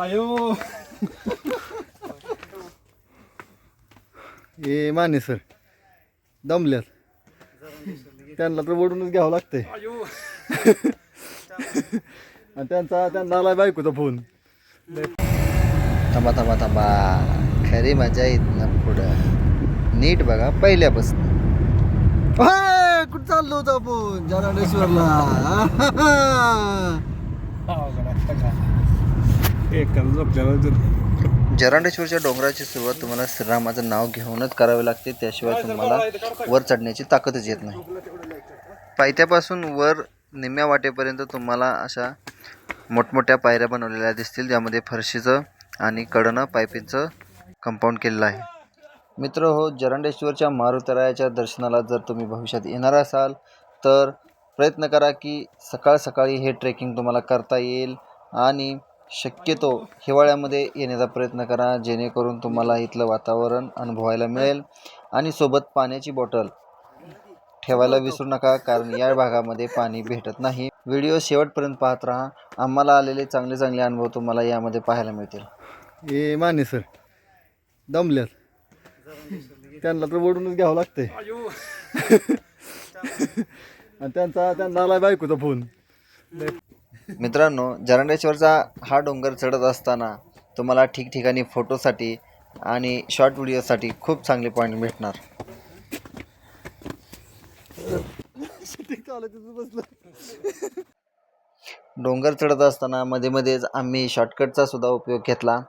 आयो. हे माने सर. दमल्यात. त्यांना तर ओढूनच घ्यावं लागतंय. आणि त्यांचा त्यांना आलाय बायकोचा फोन. थांबा थांबा थांबा. खरी मजा येत ना पुढं. नीट बघा पहिल्यापासून. कुठं चाललो होतो आपण? झोपल्याला जरांडेश्वरच्या डोंगराची सुरुवात तुम्हाला श्रीरामाचं नाव घेऊनच करावी लागते. त्याशिवाय तुम्हाला वर चढण्याची ताकदच येत नाही. पायथ्यापासून वर निम्म्या वाटेपर्यंत तुम्हाला अशा मोठमोठ्या पायऱ्या बनवलेल्या दिसतील ज्यामध्ये फरशीचं आणि कडनं पायपीचं कंपाऊंड केलेलं आहे. मित्र हो जरंडेश्वरच्या मारुतरायाच्या दर्शनाला जर तुम्ही भविष्यात येणार असाल तर प्रयत्न करा की सकाळ सकाळी हे ट्रेकिंग तुम्हाला करता येईल आणि शक्यतो हिवाळ्यामध्ये येण्याचा प्रयत्न करा जेणेकरून तुम्हाला इथलं वातावरण अनुभवायला मिळेल आणि सोबत पाण्याची बॉटल ठेवायला विसरू नका कारण या भागामध्ये पाणी भेटत नाही. व्हिडिओ शेवटपर्यंत पाहत राहा. आम्हाला आलेले चांगले चांगले अनुभव तुम्हाला यामध्ये पाहायला मिळतील. ए माने सर. दमल्यात. त्यांना तर ओढूनच घ्यावं लागतंय. आणि त्यांचा त्यांना आलाय बायकोचा फोन. मित्रांनो जरांडेश्वरचा हा डोंगर चढत असताना तुम्हाला ठिकठिकाणी फोटोसाठी आणि शॉर्ट व्हिडिओसाठी खूप चांगले पॉईंट भेटणार. डोंगर चढत असताना मध्ये मध्येच आम्ही शॉर्टकटचा सुद्धा उपयोग घेतला.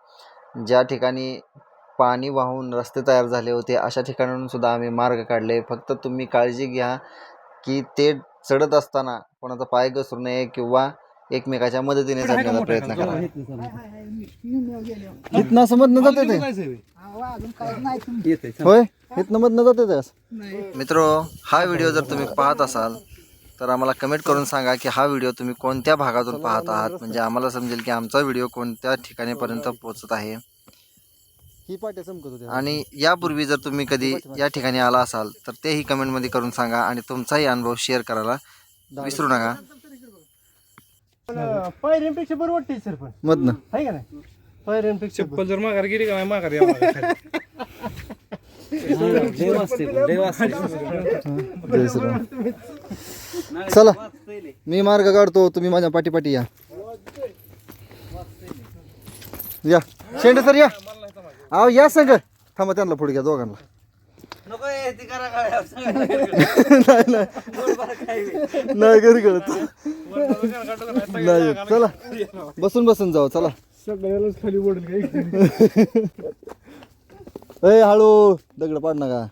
ज्या ठिकाणी पाणी वाहून रस्ते तयार झाले होते. अशा ठिकाणाहून सुद्धा आम्ही मार्ग काढले. फक्त तुम्ही काळजी घ्या की ते चढत असताना कोणाचा पाय घसरू नये किंवा एकमेकाच्या मदतीने चढण्याचा प्रयत्न करा. इथनं असं मधनं जाते ते होय? इथनं मधनं जाते ते मित्र हा व्हिडिओ जर तुम्ही पाहत असाल तर आम्हाला कमेंट करून सांगा की हा व्हिडिओ तुम्ही कोणत्या भागातून पाहत आहात. म्हणजे आम्हाला समजेल की आमचा व्हिडिओ कोणत्या ठिकाणीपर्यंत पोहोचत आहे. ही पाट्या चमकत होत्या आणि यापूर्वी जर तुम्ही कधी या ठिकाणी आला असाल तर तेही कमेंटमध्ये करून सांगा आणि तुमचाही अनुभव शेअर करायला विसरू नका. पायऱ्यांपेक्षा बरं वाटते सर पण. मधनं. आहे का नाही? पायऱ्यांपेक्षा चप्पल जर माघार गेली का नाही माघार या माघार खाली. जय श्रीराम. चला मी मार्ग काढतो तुम्ही माझ्या पाठी पाठी या. या. शेंडे सर या. अहो या संग. थांबा त्यांना पुढे घ्या दोघांना. नाही नाही. नाही. घरी कळत नाही. चला. बसून बसून जाऊ चला. सगळ्यालाच खाली ओढून काही ए हळू. दगड पाड नका.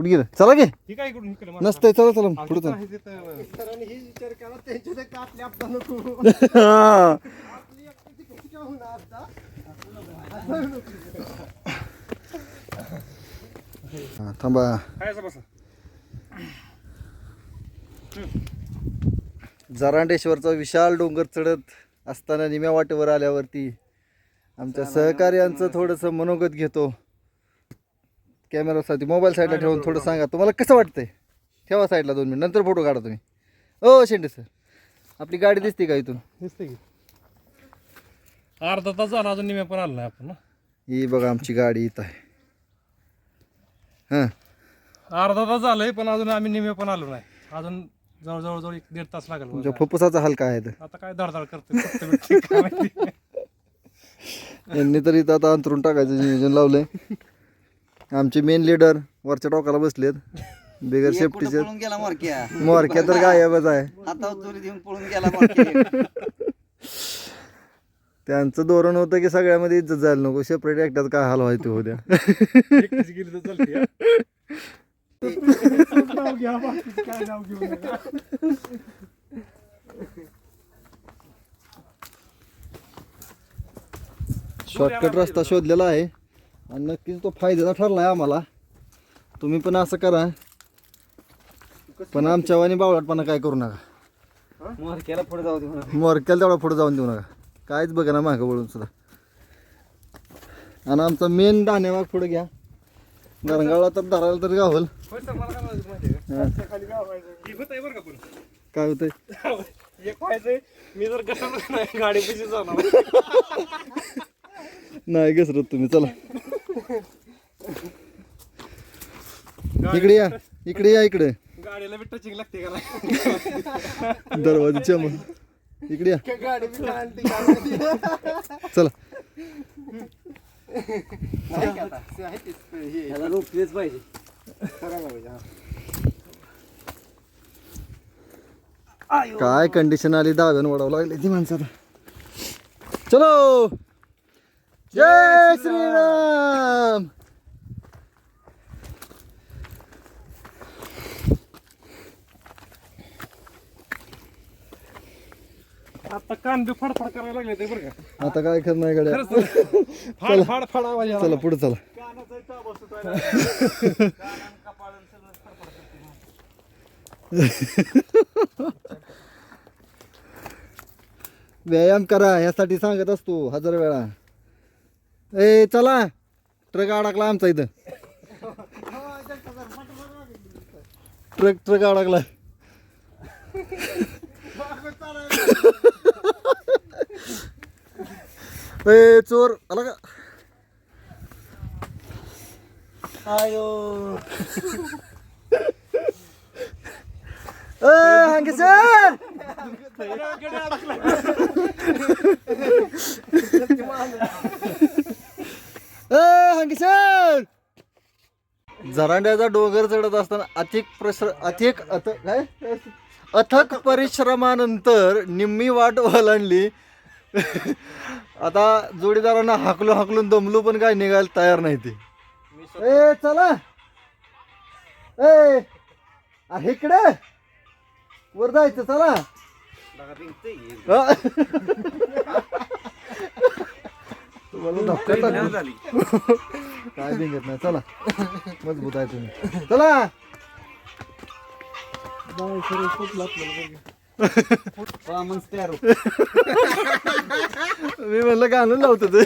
कुठे गेलं? चला गे ही काय इकडून इकडे मार. नसतंय चला चला पुढे चला. सरांनी ही विचार केला त्यांच्या ते कापले आपला नको हा. आपली एकट्याची कशी काय होणार आता? हा, थांबा. काय असं बसा. जरांडेश्वरचा विशाल डोंगर चढत असताना निम्या वाटेवर आल्यावरती आमच्या सहकार्यांचं थोडंसं मनोगत घेतो. कॅमेरासाठी मोबाईल साईडला ठेवून थोडं सांगा. तुम्हाला कसं वाटतंय? ठेवा साईडला दोन मिनिट नंतर फोटो काढा तुम्ही. ओ शेंडे सर. आपली गाडी दिसते का इथून? दिसते की. अर्धा तास झाला अजून निम्या पण आलो नाही आपण ही बघा आमची गाडी इथं आहे. हां. अर्धा तास झालंय पण अजून आम्ही निम्या पण आलो नाही. अजून जवळ जवळ जवळ एक दीड तास लागेल तुमच्या बघा. फुफ्फुसाचा हाल काय आहे तर आता काय धडधड करते. यांनी तर इथं आता अंतरून टाकायचं नियोजन लावलंय. आमचे मेन लीडर वरच्या टोकाला बसलेत. बिगर सेफ्टीचे पळून गेला मोरक्या? मोरक्या तर गायबच आहे. हातावर तुरी देऊन पळून गेला मोरक्या. त्यांचं धोरण होतं की सगळ्यामध्ये इज्जत जायला नको. सेपरेट एकट्यात काय हाल व्हायचं होत्या हा. घेऊ नका शॉर्टकट रस्ता शोधलेला आहे. आणि नक्कीच तो फायद्याचा ठरला आहे आम्हाला. तुम्ही पण असं करा. पण आमच्या वाणी बावळटपणा काय करू नका. मोरक्याला पुढे जाऊ दे म्हणून. मोरक्याला तेवढा पुढे जाऊन देऊ नका. काहीच बघा ना मागं वळून सुद्धा. आणि आमचा मेन दाणेवाग पुढे घ्या. गरंगावला तर धरायला तर गावल. काय. ही. होतंय एक व्हायचंय मी जर गाडी जाणार. नाही घसरत तुम्ही चला. इकडे या इकडे या इकडे. गाडीला बी टचिंग लागते का दरवाजाच्या मग इकडे या. चला. काय कंडिशन आली? दहाव्यानं वडावं लागली ती माणसं आता. चलो. जय श्रीराम. आता कान बी फडफड करायला लागले ते बरं का. आता काय करणार नाही गाड्या. खरंच फाड फाड फाड आवाज आला. चला पुढे चला. व्यायाम करा यासाठी सांगत असतो हजार वेळा. ए चला. ट्रक अडकला आमचा इथं. ट्रक ट्रक अडकला. ए चोर आला का? आयो. ए हांगे सर ए हांगे सर जरांड्याचा डोंगर चढत असताना अथिक प्रश्र अथिक अथ काय? अथक परिश्रमानंतर निम्मी वाट ओलांडली. आता जोडीदारांना हाकलून हाकलून दमलू पण काय निघायला तयार नाही ते. ए चला. ए अरे इकडे. वर जायचं चला. तुम्हाला. काय भिंगत नाही चला. मजबूत आहे तुम्ही. चला. मी म्हणलं गाणं लावतो ते.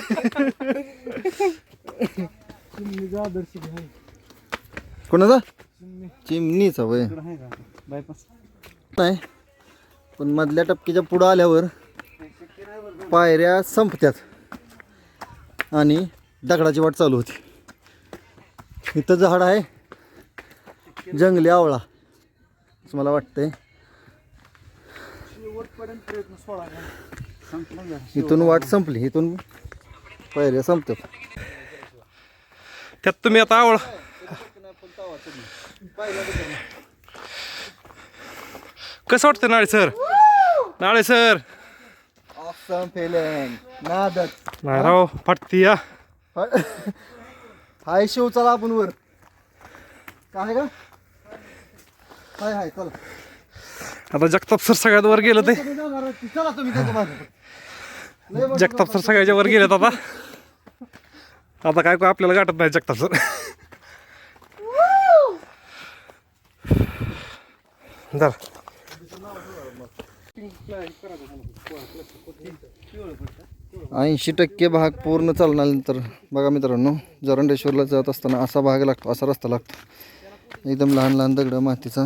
कोणाचा? चिमणीचा वय आहे का? बायपास. नाही. पण मधल्या टपकीच्या पुढं आल्यावर पायऱ्या संपत्यात. आणि दगडाची वाट चालू होती. इथं झाड आहे. जंगली आवळा. असं मला वाटतंय. इथून वाट संपली इथून पायऱ्या संपतात त्यात तुम्ही आता आवड. कसं वाटतं नाळे सर? नाळे सर. नादत नाही राव फाटती या. हाय शिव चला आपण वर. काय का हाय हाय चला. आता जगताप सर सगळ्यात वर गेलं ते. जगताप सर सगळ्याच्या वर गेलेत आता. आता काय काय आपल्याला गाठत नाही जगताप सर. धर ऐंशी टक्के भाग पूर्ण चालल्यानंतर बघा मित्रांनो जरंडेश्वरला जात असताना असा भाग लागतो असा रस्ता लागतो. एकदम लहान लहान दगड मातीचा.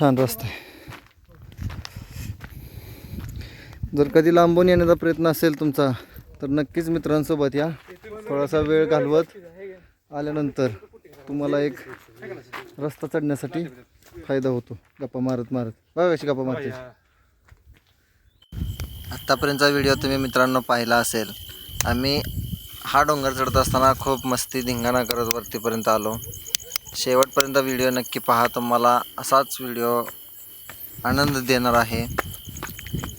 छान रस्ता. आहे जर कधी लांबून येण्याचा प्रयत्न असेल तुमचा तर नक्कीच मित्रांसोबत या. थोडासा वेळ घालवत आल्यानंतर तुम्हाला एक रस्ता चढण्यासाठी फायदा होतो. गप्पा मारत मारत. बघा कशी गप्पा मारते आत्तापर्यंतचा व्हिडिओ तुम्ही मित्रांनो पाहिला असेल. आम्ही हा डोंगर चढत असताना खूप मस्ती धिंगाणा करत वरतीपर्यंत आलो. शेवटपर्यंत व्हिडिओ नक्की पहा. तुम्हाला असाच व्हिडिओ आनंद देणार आहे.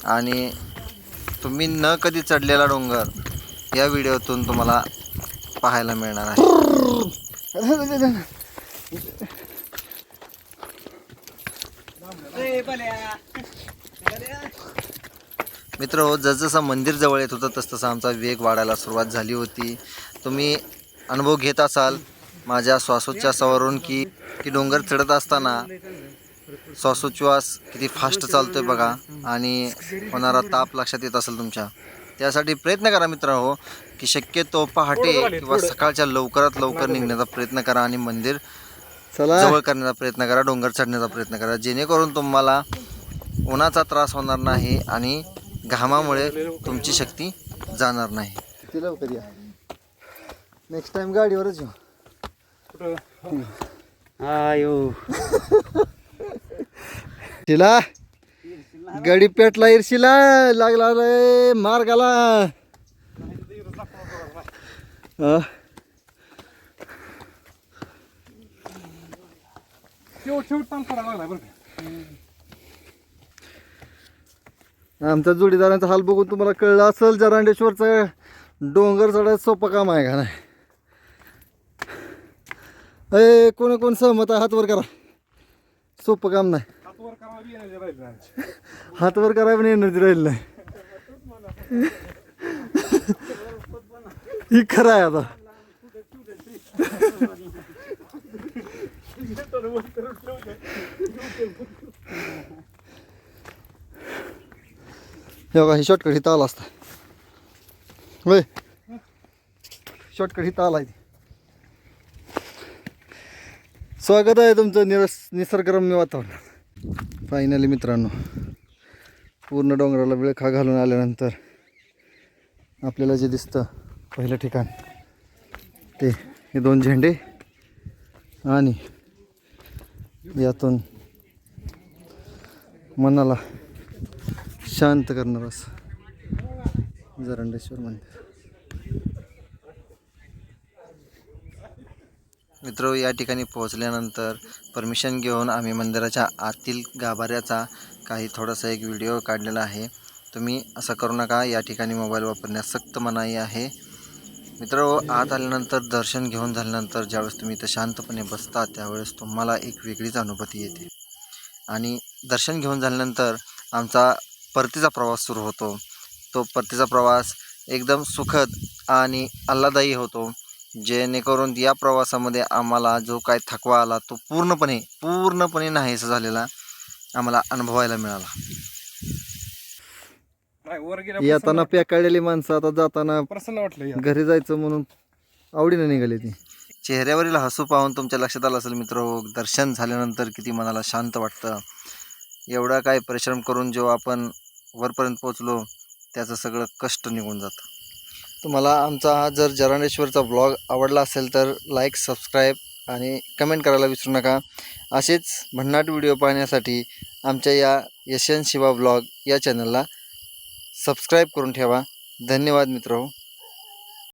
आणि तुम्ही न कधी चढलेला डोंगर या व्हिडिओतून तुम्हाला पाहायला मिळणार आहे. मित्र जसजसं मंदिर जवळ येत होतं तसतसा आमचा वेग वाढायला सुरुवात झाली होती. तुम्ही अनुभव घेत असाल. माझ्या श्वासोच्छ्वासावरून की की डोंगर चढत असताना श्वासोच्छ्वास किती फास्ट चालतोय बघा आणि होणारा ताप लक्षात येत असेल तुमच्या. त्यासाठी प्रयत्न करा मित्रांनो की शक्यतो पहाटे किंवा सकाळच्या लवकरात लवकर निघण्याचा प्रयत्न करा आणि मंदिर जवळ करण्याचा प्रयत्न करा डोंगर चढण्याचा प्रयत्न करा. जेणेकरून तुम्हाला उन्हाचा त्रास होणार नाही आणि घामामुळे तुमची शक्ती जाणार नाही. नेक्स्ट टाइम गाडीवरच येऊ. आयो. तिला गडी पेटला इरशीला लागला रे मार्गाला. हा. आमच्या जोडीदारांचा हाल बघून तुम्हाला कळलं असेल जरांडेश्वरचं डोंगर चढायचं सोपं काम आहे का नाही? ए कोण कोण सहमत आहे? हातवर करा. सोपं काम नाही. हातवर करायला करा पण एनर्जी राहील नाही. ही खरं आहे आता. योगा बघा ही शॉर्टकट हिथं आला असता. होय. शॉर्टकट हिथं आला आहे. स्वागत आहे तुमचं निरस निसर्गरम्य वातावरण. फायनली मित्रांनो पूर्ण डोंगराला विळखा घालून आल्यानंतर आपल्याला जे दिसतं पहिलं ठिकाण ते हे दोन झेंडे आणि यातून मनाला शांत करणार असं जरंडेश्वर मंदिर. मित्र या ठिकाणी पोहोचल्यानंतर परमिशन घेऊन आम्ही मंदिराच्या आतील गाभाऱ्याचा काही थोडासा एक व्हिडिओ काढलेला आहे. तुम्ही असं करू नका या ठिकाणी मोबाईल वापरण्यास सक्त मनाई आहे. मित्र आत आल्यानंतर दर्शन घेऊन झाल्यानंतर ज्यावेळेस तुम्ही इथं शांतपणे बसता त्यावेळेस तुम्हाला एक वेगळीच अनुभूती येते. आणि दर्शन घेऊन झाल्यानंतर आमचा परतीचा प्रवास सुरू होतो. तो परतीचा प्रवास एकदम सुखद आणि आल्हादायी होतो. जेणेकरून या प्रवासामध्ये आम्हाला जो काय थकवा आला तो पूर्णपणे पूर्णपणे नाहीसा झालेला आम्हाला अनुभवायला मिळाला. येताना पेकाळलेली माणसं आता जाताना प्रसन्न वाटलं. घरी जायचं म्हणून आवडीनं निघाली ती. चेहऱ्यावरील हसू पाहून तुमच्या लक्षात आलं असेल मित्र दर्शन झाल्यानंतर किती मनाला शांत वाटतं. एवढा काय परिश्रम करून जेव्हा आपण वरपर्यंत पोचलो त्याचं सगळं कष्ट निघून जातं. तुम्हाला आमचा हा जर जरांडेश्वरचा ब्लॉग आवडला असेल तर लाईक सबस्क्राईब आणि कमेंट करायला विसरू नका. असेच भन्नाट व्हिडिओ पाहण्यासाठी आमच्या या यशन शिवा ब्लॉग या चॅनलला सबस्क्राईब करून ठेवा. धन्यवाद मित्र.